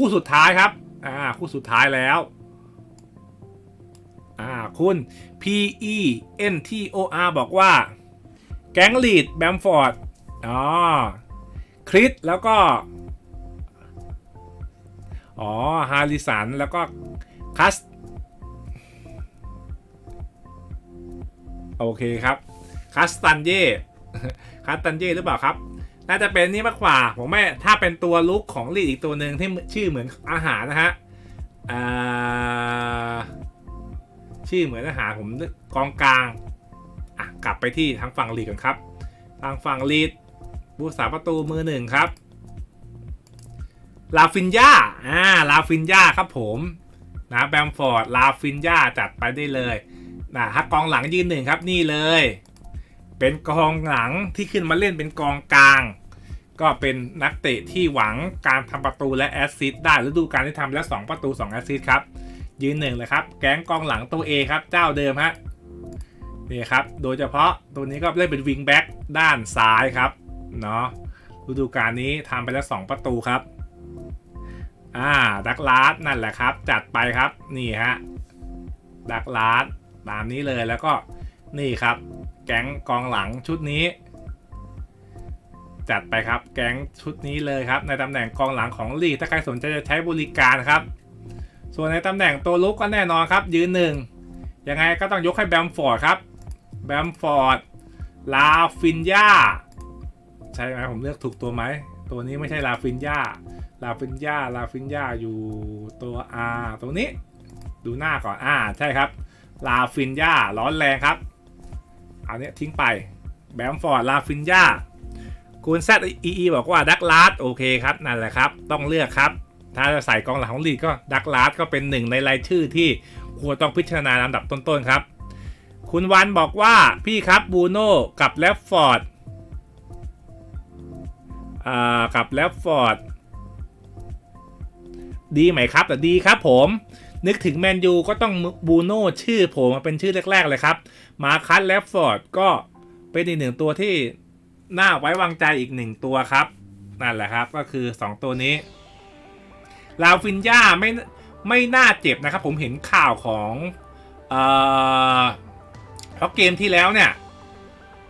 คู่สุดท้ายครับ อ่า คู่สุดท้ายแล้ว อ่า คุณ P E N T O R บอกว่า แก๊งลีดแบมฟอร์ด อ๋อ คริสแล้วก็ อ๋อ ฮาริสัน แล้วก็คัส โอเคครับ คัสตันเย่คัสตันเย่หรือเปล่าครับ น่าจะเป็นนี่มากกว่า ผมไม่ถ้าเป็นตัวลุกของลีดอีกตัวหนึ่งที่ชื่อเหมือนอาหารนะฮะชื่อเหมือนอาหารผมกองกลางอะกลับไปที่ทางฝั่งลีดกันครับ ทางฝั่งลีดผู้สาประตูมือหนึ่งครับลาฟินยาอ่าลาฟินยาครับผมนะแบมฟอร์ดลาฟินยาจัดไปได้เลยนะถ้ากองหลังยืนหนึ่งครับนี่เลย เป็นกองหลังที่ขึ้นมาเล่นเป็นกองกลาง ก็เป็นนักเตะที่หวังการทำประตูและแอสซิสต์ได้ฤดูกาลที่ทำแล้ว 2 ประตู 2 แอสซิสต์ครับ ยืนหนึ่งเลยครับ แก๊งกองหลังตัว A ครับ เจ้าเดิมฮะนี่ครับ โดยเฉพาะตัวนี้ก็เล่นเป็นวิงแบ็กด้านซ้ายครับเนาะฤดูกาลนี้ทำไปแล้ว 2 ประตูครับอ่าดักลาสนั่นแหละครับ จัดไปครับนี่ฮะดักลาสตามนี้เลยแล้วก็ นี่ครับ แก๊งกองหลังชุดนี้ จัดไปครับแก๊งชุดนี้เลยครับ ในตำแหน่งกองหลังของลีกถ้าใครสนใจจะใช้บริการครับ ส่วนในตำแหน่งตัวลุกก็แน่นอนครับ ยืนหนึ่งยังไงก็ต้องยกให้แบมฟอร์ดครับแบมฟอร์ดลาฟินยาใช่ไหมผมเลือกถูกตัวไหม ตัวนี้ไม่ใช่ลาฟินยาลาฟินยาลาฟินยาอยู่ตัว R ตรงนี้ ดูหน้าก่อนอ่าใช่ครับ ลาฟินยาร้อนแรงครับ อาเนี้ยทิ้งไป แบมฟอร์ด ลาฟินยาคุณแซดอีอีบอกว่าดักลาสโอเคครับ นั่นแหละครับ ต้องเลือกครับ ถ้าจะใส่กองหลังของลีดก็ดักลาสก็เป็นหนึ่งในรายชื่อที่ควรต้องพิจารณาลำดับต้นๆครับ คุณวันบอกว่าพี่ครับบูโน่กับแลฟฟอร์ดอ่ากับแลฟฟอร์ดดีไหมครับแต่ดีครับผม นึกถึงแมนยูก็ต้องบูโน่ชื่อผมมาเป็นชื่อแรก ๆ เลยครับ มาคัสแลฟฟอร์ดก็เป็นอีกหนึ่งตัวที่น่าไว้วางใจอีกหนึ่งตัวครับ นั่นแหละครับก็คือ 2 ตัวนี้ ลาฟินยาไม่ไม่น่าเจ็บนะครับ ผมเห็นข่าวของเอ่อเพราะเกมที่แล้วเนี่ย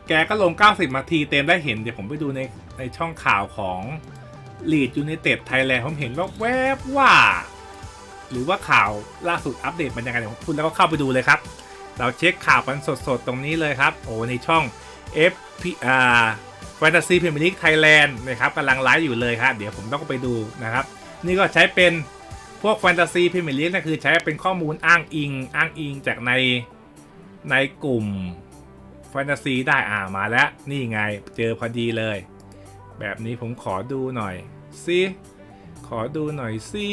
แกก็ลง 90นาทีเต็มได้เห็น เดี๋ยวผมไปดูในในช่องข่าวของลีดยู n นเต็ดไทยแลนด์ผมเห็นว่าแวบว่า หรือว่าข่าวล่าสุดอัปเดตมันยังไงเดี๋ยวคุณแล้วก็เข้าไปดูเลยครับ เราเช็คข่าวกันสดๆ ตรงนี้เลยครับ โอ้ในช่อง FP อ่า Fantasy Premier League Thailand นะครับกำลังไลฟ์อยู่เลยครับเดี๋ยวผมต้องไปดูนะครับ นี่ก็ใช้เป็นพวก Fantasy Premier League นะคือใช้เป็นข้อมูลอ้างอิง อ้างอิงจากในในกลุ่ม Fantasy ได้อ่ามาแล้วนี่ไงเจอพอดีเลย แบบนี้ผมขอดูหน่อยสิขอดูหน่อยสิ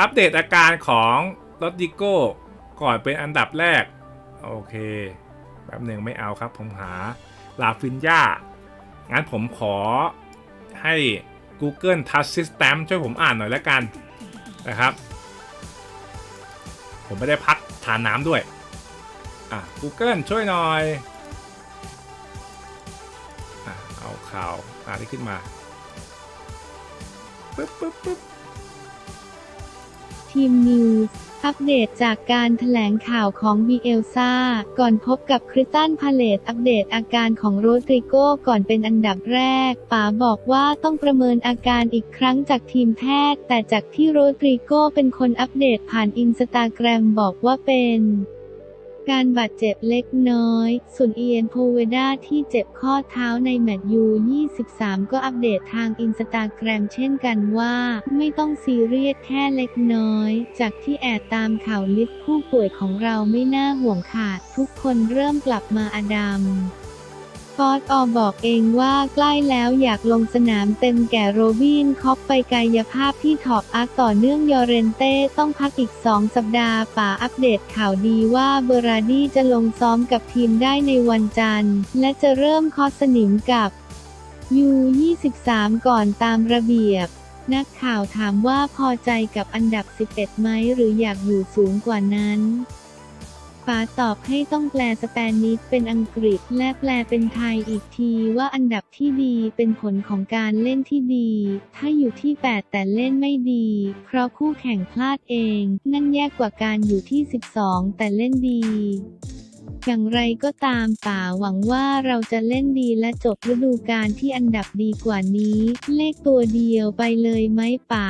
อัปเดตอาการของรถดิโก้ก่อนเป็นอันดับแรก โอเคแป๊บหนึ่งไม่เอาครับ ผมหาลาฟินยางั้นผมขอให้ Google Touch System ช่วยผมอ่านหน่อยแล้วกันนะครับ ผมไม่ได้พักทานน้ำด้วย อะ Google ช่วยหน่อยอะเอาข่าวอ่านที่ขึ้นมาปึ๊บปึ๊บปึ๊บ ทีมนิวส์อัปเดตจากการแถลงข่าวของบีเอลซาก่อนพบกับคริสตันพาเลตอัปเดตอาการของโรดริโกก่อนเป็นอันดับแรก ป๋าบอกว่าต้องประเมินอาการอีกครั้งจากทีมแพทย์ แต่จากที่โรดริโกเป็นคนอัปเดตผ่านอินสตาแกรมบอกว่าเป็น การบาดเจ็บเล็กน้อย ส่วนเอียนโพเวดาที่เจ็บข้อเท้าในแมตช์ยู 23 ก็อัปเดตทางอินสตาแกรมเช่นกันว่า ไม่ต้องซีเรียสแค่เล็กน้อย จากที่แอบตามข่าวลิสผู้ป่วยของเราไม่น่าห่วงขาด ทุกคนเริ่มกลับมาอดัม ฟอสออบอกเองว่าใกล้แล้วอยากลงสนามเต็มแก่โรบินคอปไปกายภาพที่ถอบอักต่อเนื่องยอเรนเต้ต้องพักอีก 2 สัปดาห์ป่าอัปเดตข่าวดีว่าเบอราดี้จะลงซ้อมกับทีมได้ในวันจันทร์ และจะเริ่มคอสนิมกับยู23 ก่อนตามระเบียบ นักข่าวถามว่าพอใจกับอันดับ 11 ไหมหรืออยากอยู่สูงกว่านั้น ป๋าตอบให้ต้องแปลสเปนิชเป็นอังกฤษ และแปลเป็นไทยอีกทีว่าอันดับที่ดีเป็นผลของการเล่นที่ดี ถ้าอยู่ที่ 8 แต่เล่นไม่ดี เพราะคู่แข่งพลาดเอง นั่นแย่กว่าการอยู่ที่ 12 แต่เล่นดี อย่างไรก็ตามป๋าหวังว่าเราจะเล่นดีและจบฤดูกาลที่อันดับดีกว่านี้ เลขตัวเดียวไปเลยไหมป๋า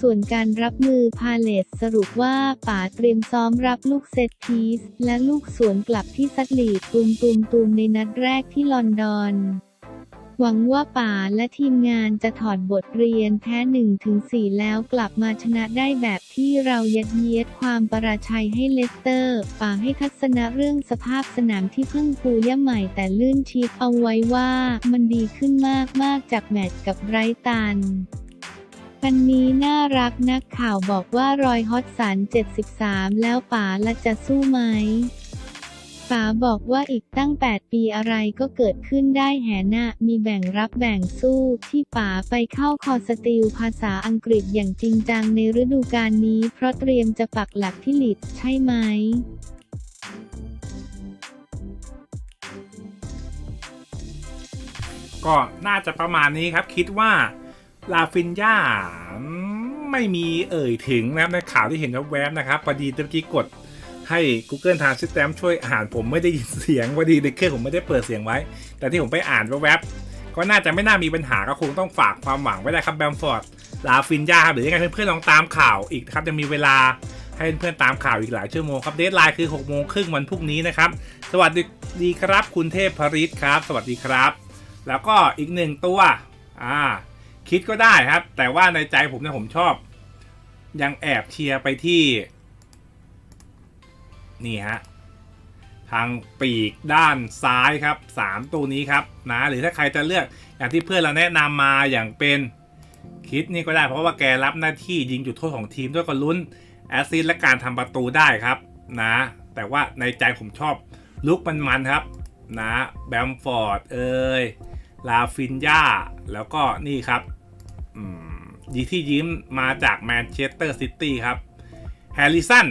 ส่วนการรับมือพาเลตสรุปว่าป๋าเตรียมซ้อมรับลูกเซตพีซและลูกสวนกลับที่ซัตลีดตูมตูมตูมในนัดแรกที่ลอนดอน หวังว่าป๋าและทีมงานจะถอดบทเรียนแพ้1-4แล้วกลับมาชนะได้แบบที่เรายัดเยียดความประราชัยให้เลสเตอร์ ป๋าให้ทัศนะเรื่องสภาพสนามที่เพิ่งปูย่าใหม่แต่ลื่นชิปเอาไว้ว่ามันดีขึ้นมากๆจากแมตช์กับไรตันอันนี้น่ารักนักข่าวบอกว่ารอยฮอตสัน 73 แล้วป๋าละจะสู้ไหม ป๋าบอกว่าอีกตั้ง 8 ปีอะไรก็เกิดขึ้นได้แหนะมีแบ่งรับแบ่งสู้ที่ป๋าไปเข้าคอสติลภาษาอังกฤษอย่างจริงจังในฤดูกาลนี้ เพราะเตรียมจะปักหลักที่ลีดใช่ไหมก็น่าจะประมาณนี้ครับคิดว่าลาฟินย่าไม่มีเอ่ยถึงนะครับในข่าวที่เห็นแวบๆนะครับพอดีเมื่อกี้กด ให้ Google Translate ช่วยอ่านผมไม่ได้ยินเสียงพอดีในเครื่องผมไม่ได้เปิดเสียงไว้ แต่ที่ผมไปอ่านแวบๆก็น่าจะไม่น่ามีปัญหาก็คงต้องฝากความหวังไว้ได้ครับแบมฟอร์ดลาฟินยาครับหรือยังไงเพื่อนๆลองตามข่าวอีกครับยังมีเวลาให้เพื่อนๆตามข่าวอีกหลายชั่วโมงครับเดทไลน์คือ6โมงครึ่งวันพรุ่งนี้นะครับ สวัสดีครับคุณเทพพริศครับ สวัสดีครับ แล้วก็อีกหนึ่งตัวอ่าคิดก็ได้ครับ แต่ว่าในใจผมเนี่ยผมชอบ ยังแอบเชียร์ไปที่ นี่ฮะทางปีกด้านซ้ายครับ 3 ตัวนี้ครับนะหรือถ้าใครจะเลือกอย่างที่เพื่อนเราแนะนำมาอย่างเป็นคิดนี่ก็ได้ เพราะว่าแกรับหน้าที่ยิงจุดโทษของทีมด้วยก็ลุ้นแอสซิสและการทำประตูได้ครับนะแต่ว่าในใจผมชอบลุกมันๆครับนะแบมฟอร์ดเอ้ยลาฟินยาแล้วก็นี่ครับยีที่ยิ้มมาจากแมนเชสเตอร์ซิตี้ครับแฮร์ริสัน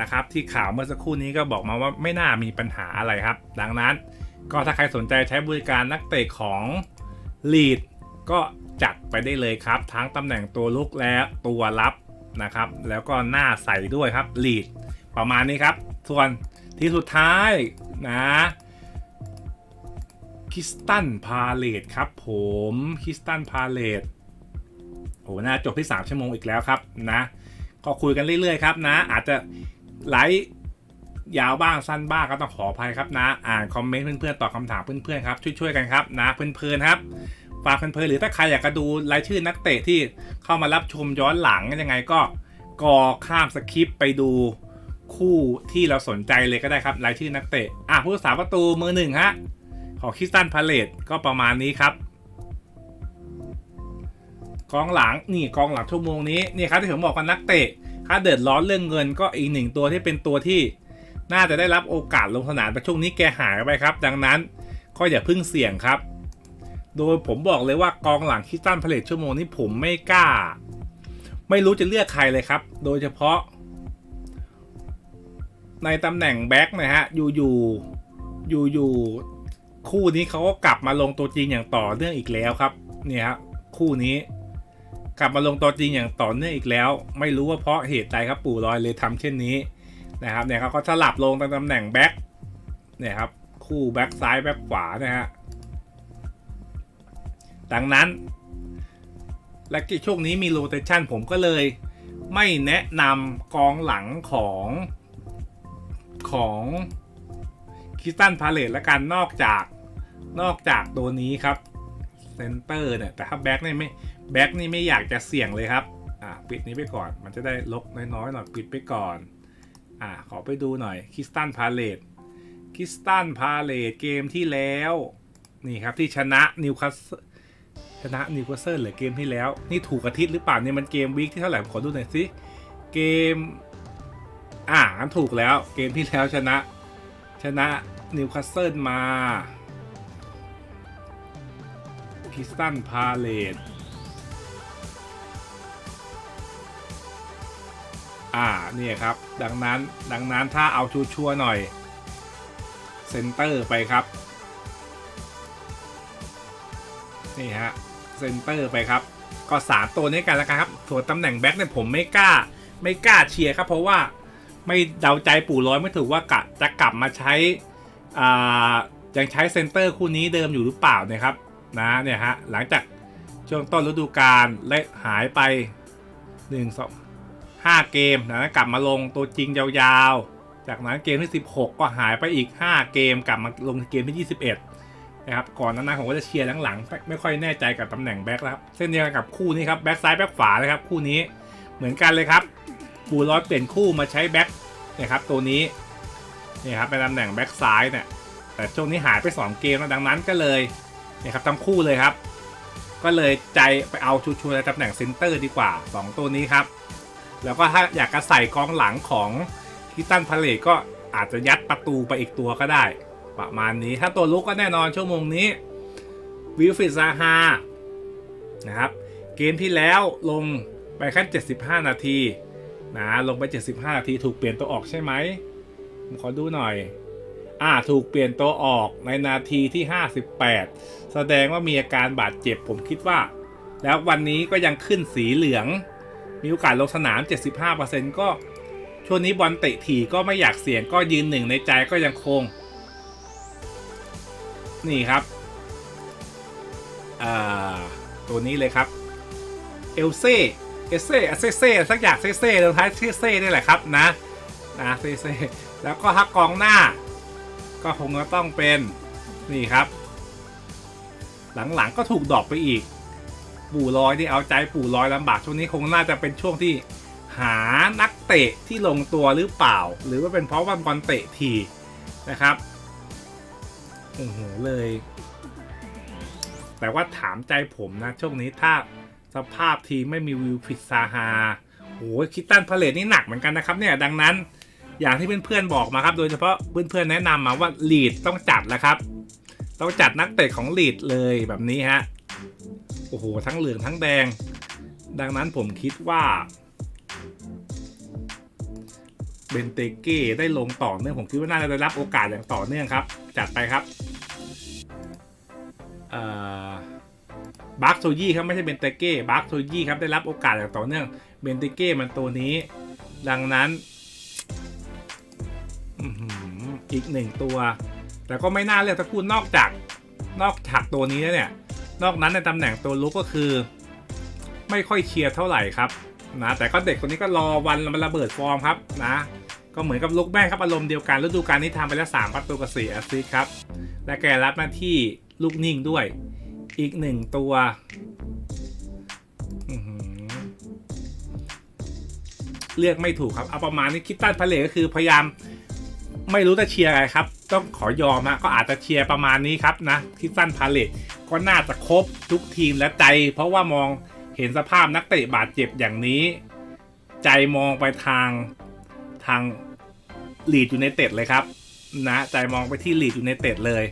นะครับ ที่ข่าวเมื่อสักครู่นี้ก็บอกมาว่าไม่น่ามีปัญหาอะไรครับ ดังนั้นก็ถ้าใครสนใจใช้บริการนักเตะของลีดก็จัดไปได้เลยครับ ทั้งตำแหน่งตัวลุกและตัวรับนะครับ แล้วก็หน้าใสด้วยครับลีดประมาณนี้ครับ ส่วนที่สุดท้ายนะคิสตันพาเลตครับผมคิสตันพาเลตโอ้หน่าจบที่ 3 ชั่วโมงอีกแล้วครับนะ ก็คุยกันเรื่อยๆครับนะ อาจจะ ไลฟ์ยาวบ้างสั้นบ้างก็ต้องขออภัยครับนะ อ่านคอมเมนต์เพื่อนๆตอบคำถามเพื่อนๆครับช่วยๆกันครับนะเพลินๆครับฝากเพลินๆหรือถ้าใครอยากจะดูรายชื่อนักเตะที่เข้ามารับชมย้อนหลังยังไงก็กอข้ามสคริปต์ไปดูคู่ที่เราสนใจเลยก็ได้ครับรายชื่อนักเตะอะผู้รักษาประตูมือหนึ่งฮะของคิสตันพาเลตก็ประมาณนี้ครับกองหลังนี่กองหลังชั่วโมงนี้นี่ครับที่ผมบอกกันนักเตะ ถ้าเดือดร้อนเรื่องเงินก็อีกหนึ่งตัวที่เป็นตัวที่น่าจะได้รับโอกาสลงสนามแต่ช่วงนี้แกหายไปครับ ดังนั้นก็อย่าพึ่งเสี่ยงครับ โดยผมบอกเลยว่ากองหลังคิสตันพาเลตชั่วโมงนี้ผมไม่กล้า ไม่รู้จะเลือกใครเลยครับ โดยเฉพาะ ในตำแหน่งแบ็กนะฮะ อยู่อยู่อยู่อยู่คู่นี้เขาก็กลับมาลงตัวจริงอย่างต่อเนื่องอีกแล้วครับ เนี่ยครู่นี้ กลับมาลงตัวจริงอย่างต่อเนื่องอีกแล้ว ไม่รู้ว่าเพราะเหตุใดครับปู่ลอยเลยทำเช่นนี้นะครับเนี่ยเขาก็สลับลงตามตำแหน่งแบ็คเนี่ยครับคู่แบ็คซ้ายแบ็คขวานะฮะดังนั้น และช่วงนี้มีโรเตชันผมก็เลยไม่แนะนำกองหลังของของคิสตันพาเลตและกันนอกจากนอกจากตัวนี้ครับ ซนเตอร์เนี่ยแต่ถ้าแบ็กนี่ไม่แบ็กนี่ไม่อยากจะเสี่ยงเลยครับอ่าปิดนี้ไปก่อน มันจะได้ลกน้อยๆหน่อยปิดไปก่อนอ่าขอไปดูหน่อยคิสตันพาเลตคิสตันพาเลตเกมที่แล้วนี่ครับที่ชนะนิวคาสชนะนิวคาสเซิลหรือเกมที่แล้ว นี่ถูกอาทิตย์หรือเปล่าเนี่ยมันเกมวีคที่เท่าไหร่ขอดูหน่อยสิเกมอ่างั้นถูกแล้วเกมที่แล้วชนะ ชนะนิวคาสเซิลมา คิสตันพาเลตอ่านี่ครับ ดังนั้นดังนั้นถ้าเอาชัวร์หน่อย เซนเตอร์ไปครับ นี่ฮะ เซนเตอร์ไปครับ ก็สามตัวนี้กันแล้วกันครับส่วนตำแหน่งแบ็คเนี่ยผมไม่กล้า ไม่กล้าเชียร์ครับ เพราะว่าไม่เดาใจปู่ร้อยไม่ถูกว่ากะจะกลับมาใช้อ่ายังใช้เซนเตอร์คู่นี้เดิมอยู่หรือเปล่านะครับ นะเนี่ยฮะหลังจากช่วงต้นฤดูกาลและหายไป1 2 5 เกมนะกลับมาลงตัวจริงยาวๆ จากนั้นเกมที่ 16 ก็หายไปอีก 5 เกมกลับมาลงเกมที่ 21 นะครับก่อนหนานั้นผมก็จะเชียร์หลังๆ ไม่ค่อยแน่ใจกับตำแหน่งแบ็คแล้วครับเส้นเดียวกับคู่นี้ครับแบ็คซ้ายแบ็คขวานะครับคู่นี้เหมือนกันเลยครับบูร้อยเปลี่ยนคู่มาใช้แบ็คนี่ครับตัวนี้นี่ครับเป็นตำแหน่งแบ็คซ้ายเนี่ยแต่ช่วงนี้หายไป 2 เกมแล้วดังนั้นก็เลย นี่ยครับทั้งคู่เลยครับ ก็เลยใจไปเอาชัวร์ๆในตำแหน่งเซนเตอร์ดีกว่า 2 ตัวนี้ครับ แล้วก็ถ้าอยากจะใส่กองหลังของคิตันพาเลตก็อาจจะยัดประตูไปอีกตัวก็ได้ ประมาณนี้ถ้าตัวลุกก็แน่นอนชั่วโมงนี้วิลฟิซาฮานะครับเกมที่แล้วลงไปแค่75 นาทีนะลงไป 75 นาทีถูกเปลี่ยนตัวออกใช่ไหมขอดูหน่อย อ่าถูกเปลี่ยนตัวออกในนาทีที่ 58 แสดงว่ามีอาการบาดเจ็บผมคิดว่า แล้ววันนี้ก็ยังขึ้นสีเหลือง มีโอกาสลงสนาม 75%ก็ช่วงนี้บอลเตะถี่ก็ไม่อยากเสี่ยงก็ยืนหนึ่งในใจก็ยังคง นี่ครับอ่าตัวนี้เลยครับ เอลเซ่เอเซ่เซเซ่สักอย่างเซเซ่ตรงท้ายชื่อเซ่นี่แหละครับนะนะเซเซ่แล้วก็ถ้ากองหน้า ก็คงจะต้องเป็นนี่ครับ หลังๆก็ถูกดรอกไปอีก ปู่ลอยที่เอาใจปู่ลอยลำบากช่วงนี้คงน่าจะเป็นช่วงที่หานักเตะที่ลงตัวหรือเปล่า หรือว่าเป็นเพราะว่าบอลเตะทีนะครับโอ้โหเลย แต่ว่าถามใจผมนะ ช่วงนี้ถ้าสภาพทีไม่มีวิวฟิตซาฮาโอ้ยคิตตันพาเลตนี่หนักเหมือนกันนะครับเนี่ยดังนั้น อย่างที่เพื่อนๆบอกมาครับ โดยเฉพาะเพื่อนๆแนะนำมาว่าลีดต้องจัดแล้วครับ ต้องจัดนักเตะของลีดเลยแบบนี้ฮะ โอ้โห ทั้งเหลืองทั้งแดง ดังนั้นผมคิดว่าเบนเตเก้ได้ลงต่อเนื่องผมคิดว่าน่าจะได้รับโอกาสอย่างต่อเนื่องครับ จัดไปครับบาร์กโซยี่ครับไม่ใช่เบนเตเก้บาร์กโซยี่ครับได้รับโอกาสอย่างต่อเนื่องเบนเตเก้มันตัวนี้ ดังนั้น อีกหนึ่งตัว แต่ก็ไม่น่าเลือกถ้าพูดนอกจากนอกจากตัวนี้แล้วเนี่ย นอกนั้นในตำแหน่งตัวลุกก็คือ ไม่ค่อยเชียร์เท่าไหร่ครับนะแต่ก็เด็กคนนี้ก็รอวันมันระเบิดฟอร์มครับนะก็เหมือนกับลุกแม่ครับอารมณ์เดียวกันฤดูกาลนี้ทำไปแล้ว3ประตูกับ4แอสซิสครับ และแกรับหน้าที่ลูกนิ่งด้วย อีกหนึ่งตัวเลือกไม่ถูกครับเอาประมาณนี้คิดตันพาเลก็คือพยายาม ไม่รู้จะเชียร์อะไรครับ ต้องขอยอมฮะก็อาจจะเชียร์ประมาณนี้ครับนะคิดสั้นพาเลตก็น่าจะครบทุกทีมและใจ เพราะว่ามองเห็นสภาพนักเตะบาดเจ็บอย่างนี้ ใจมองไปทางทางลีดอยู่ในเต็ดเลยครับ นะใจมองไปที่ลีดอยู่ในเต็ดเลย